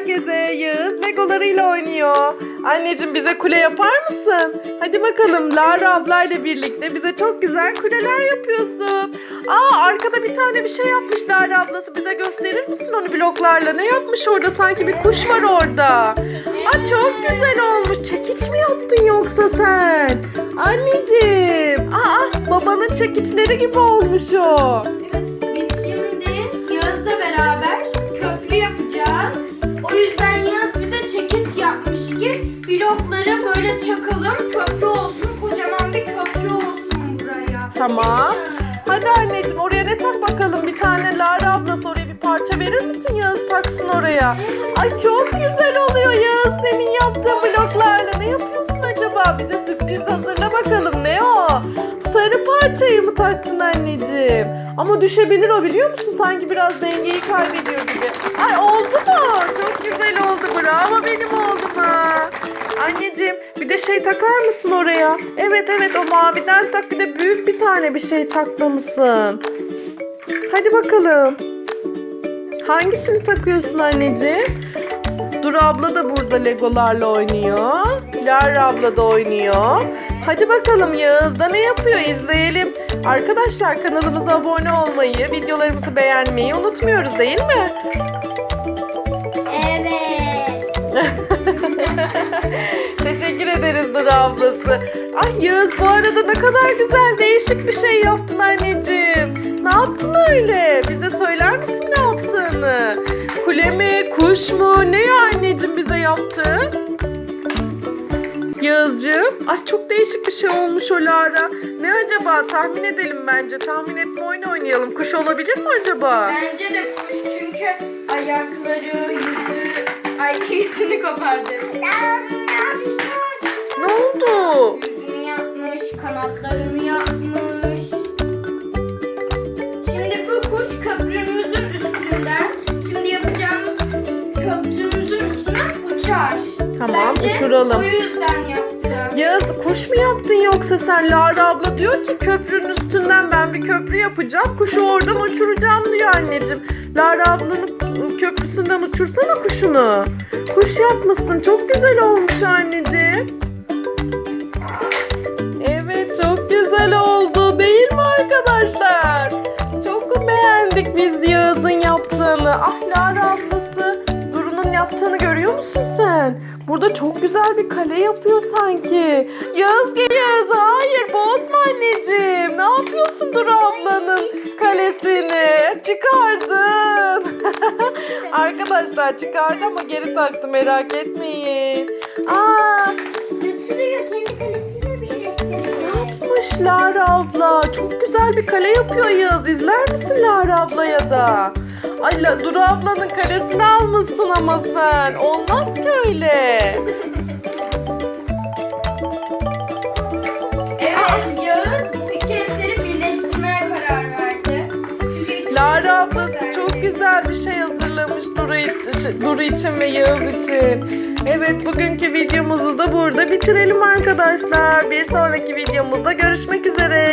herkese. Yağız legolarıyla oynuyor. Anneciğim bize kule yapar mısın? Hadi bakalım Lara ablayla birlikte bize çok güzel kuleler yapıyorsun. Aa arkada bir tane bir şey yapmış Lara ablası. Bize gösterir misin onu bloklarla? Ne yapmış orada? Sanki bir kuş var orada. Aa çok güzel olmuş. Çekiç mi yaptın yoksa sen? Anneciğim. Aa babanın çekiçleri gibi olmuş o. Biz yüzden Yağız bize çekiç yapmış ki blokları böyle çakalım köprü olsun. Kocaman bir köprü olsun buraya. Tamam. Hadi anneciğim oraya ne tak bakalım bir tane Lara ablası oraya bir parça verir misin Yağız taksın oraya. Ay çok güzel oluyor Yağız senin yaptığın bloklarla. Ne yapıyorsun acaba? Bize sürpriz hazırla bakalım ne o? Sarı parçayı mı taktın anneciğim? Ama düşebilir o biliyor musun? Sanki biraz dengeyi kaybediyor gibi. Ay oldu mu? Bravo benim oğluma. Anneciğim bir de şey takar mısın oraya? Evet evet o maviden tak bir de büyük bir tane bir şey takmamışsın. Hadi bakalım. Hangisini takıyorsun anneciğim? Dur abla da burada legolarla oynuyor. Lara abla da oynuyor. Hadi bakalım Yağız da ne yapıyor izleyelim. Arkadaşlar kanalımıza abone olmayı, videolarımızı beğenmeyi unutmuyoruz değil mi? Teşekkür ederiz Duru ablası. Ay Yağız bu arada ne kadar güzel değişik bir şey yaptın anneciğim. Ne yaptın öyle? Bize söyler misin ne yaptığını? Kule mi, kuş mu? Ne ya anneciğim bize yaptın? Yağızcığım. Ay çok değişik bir şey olmuş o Lara. Ne acaba? Tahmin edelim bence. Tahmin etme oyunu oynayalım. Kuş olabilir mi acaba? Bence de kuş çünkü ayakları, yüzü, ay yüzünü kopardı. Ne oldu? Yüzünü yapmış, kanatlarını yapmış. Şimdi bu kuş köprümüzün üstünden, şimdi yapacağımız köprümüzün üstüne uçar. Tamam, Bence uçuralım. O yüzden yaptım. Yağız kuş mu yaptın yoksa sen? Lara abla diyor ki köprünün yapacağım. Kuşu oradan uçuracağım diyor anneciğim. Lara ablanın köprüsünden uçursana kuşunu. Kuş yapmışsın. Çok güzel olmuş anneciğim. Evet çok güzel oldu değil mi arkadaşlar? Çok beğendik biz Yağız'ın yaptığını. Ah Lara ablası Duru'nun yaptığını görüyor musun sen? Burada çok güzel bir kale yapıyor sanki. Yağız gel Yağız. Arkadaşlar çıkardı ama geri taktı merak etmeyin. Aa, Götürüyor kendi kalesiyle birleştiriyor. yapmış Lara abla? Çok güzel bir kale yapıyor Yağız. İzler misin Lara ablaya da? Ay La- Duru ablanın kalesini almışsın ama sen. Olmaz ki öyle. Duru için ve Yağız için. Evet bugünkü videomuzu da burada bitirelim arkadaşlar. Bir sonraki videomuzda görüşmek üzere.